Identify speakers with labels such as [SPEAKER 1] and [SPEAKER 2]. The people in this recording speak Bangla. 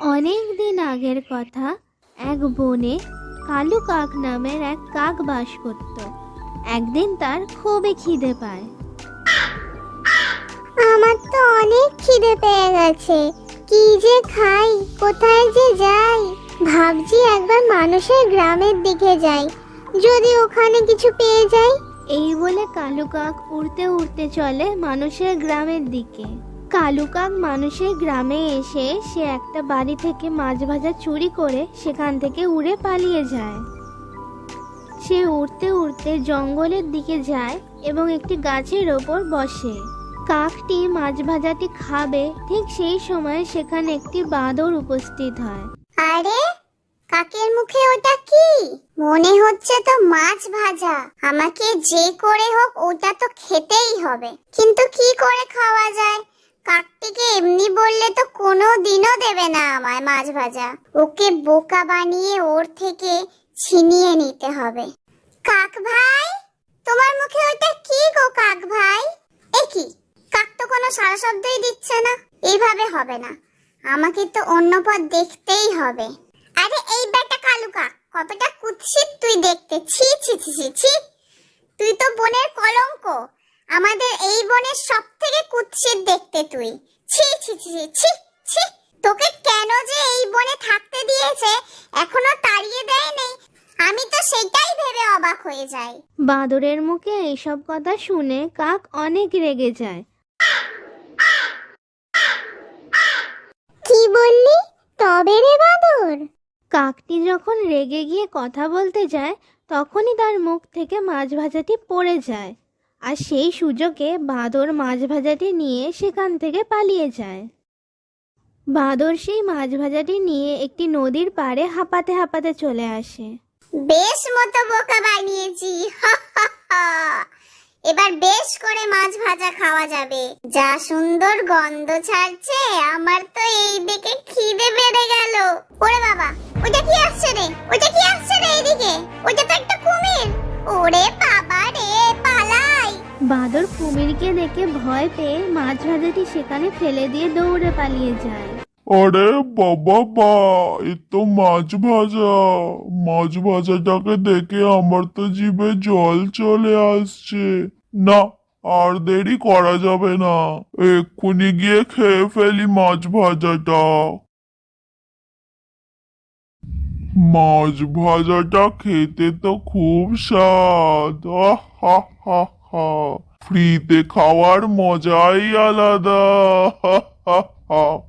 [SPEAKER 1] অনেক দিন আগের কথা এক বনে কালু কাক নামের এক কাক বাস করত। একদিন তার খুবই খিদে পায়।
[SPEAKER 2] আমার তো অনেক খিদে পেয়ে গেছে। কি যে খাই কোথায় যে যাই? ভাবছি একবার মানুষের গ্রামের দিকে যাই। যদি ওখানে কিছু পেয়ে যাই?
[SPEAKER 1] এই বলে কালু কাক উড়তে উড়তে চলে মানুষের গ্রামের দিকে। কালু কাক মানুষের গ্রামে এসে সে একটা বাড়ি থেকে মাছ ভাজা চুরি করে সেখান থেকে উড়ে পালিয়ে যায়। সে উড়তে উড়তে জঙ্গলের দিকে যায় এবং একটি গাছের ওপর বসে। কাকটি মাছ ভাজাটি খাবে, ঠিক সেই সময় সেখানে একটি বাঁদর উপস্থিত হয়।
[SPEAKER 2] আরে, কাকের মুখে ওটা কি? মনে হচ্ছে তো মাছ ভাজা। আমাকে যে করে হোক, ওটা তো খেতেই হবে। কিন্তু কি করে খাওয়া যায় কাকটিকে এমনি বললে তো কোনো দিনও দেবে না আমায় মাছ ভাজা। ওকে বোকা বানিয়ে ওর থেকে ছিনিয়ে নিতে হবে। কাক ভাই? তোমার মুখে ওটা কি গো কাক ভাই? এ কি? কাক তো কোনো সারা শব্দই দিচ্ছে না। এইভাবে হবে না। আমাকে তো অন্য পথ দেখতেই হবে। আরে এই ব্যাটা কালু কাক, কতটা কুৎসিত তুই দেখতে। ছি ছি ছি ছি ছি। তুই তো বনের কলঙ্ক। আমাদের এই বনের সব থেকে কুৎসিত দেখতে তুই। ছি ছি ছি ছি ছি। তোকে কেন যে এই বনে থাকতে দিয়েছে এখনও তাড়িয়ে দেয়নি? আমি তো সেটাই ভেবে অবাক হয়ে যাই।
[SPEAKER 1] বাঁদরের মুখে এইসব কথা শুনে কাক অনেক রেগে যায়।
[SPEAKER 2] কি বললি? তবে রে বাদর।
[SPEAKER 1] কাকটি যখন রেগে গিয়ে কথা বলতে যায় তখনই তার মুখ থেকে মাছ ভাজাটি পড়ে যায়। আর সেই সুযোগে বাঁদর মাছ ভাজাটি নিয়ে সেখান থেকে পালিয়ে যায়। বাঁদর সেই মাছ ভাজাটি নিয়ে একটি নদীর পাড়ে হাঁপাতে হাঁপাতে চলে আসে।
[SPEAKER 2] বেশ মতো বোকা বানিয়েছি এবার বেশ করে মাছ ভাজা খাওয়া যাবে। যা সুন্দর গন্ধ ছাড়ছে, আমার তো এই দিকে খিদে বেড়ে গেল।
[SPEAKER 1] বাঁদর কুমিরকে দেখে ভয় পেয়ে মাছ ভাজাটি সেখানে ফেলে দিয়ে দৌড়ে পালিয়ে যায়।
[SPEAKER 3] আরে বাবা বা, এ তো মাছ ভাজা। মাছ ভাজাটাকে দেখে আমার তো জিভে জল চলে আসছে। না, আর দেরি করা যাবে না। এক্ষুনি গিয়ে খেয়ে ফেলি মাছ ভাজাটা। মাছ ভাজাটা খেতে তো খুব স্বাদ। আহ হা হা ফ্রিতে খাওয়ার মজাই আলাদা হা হা।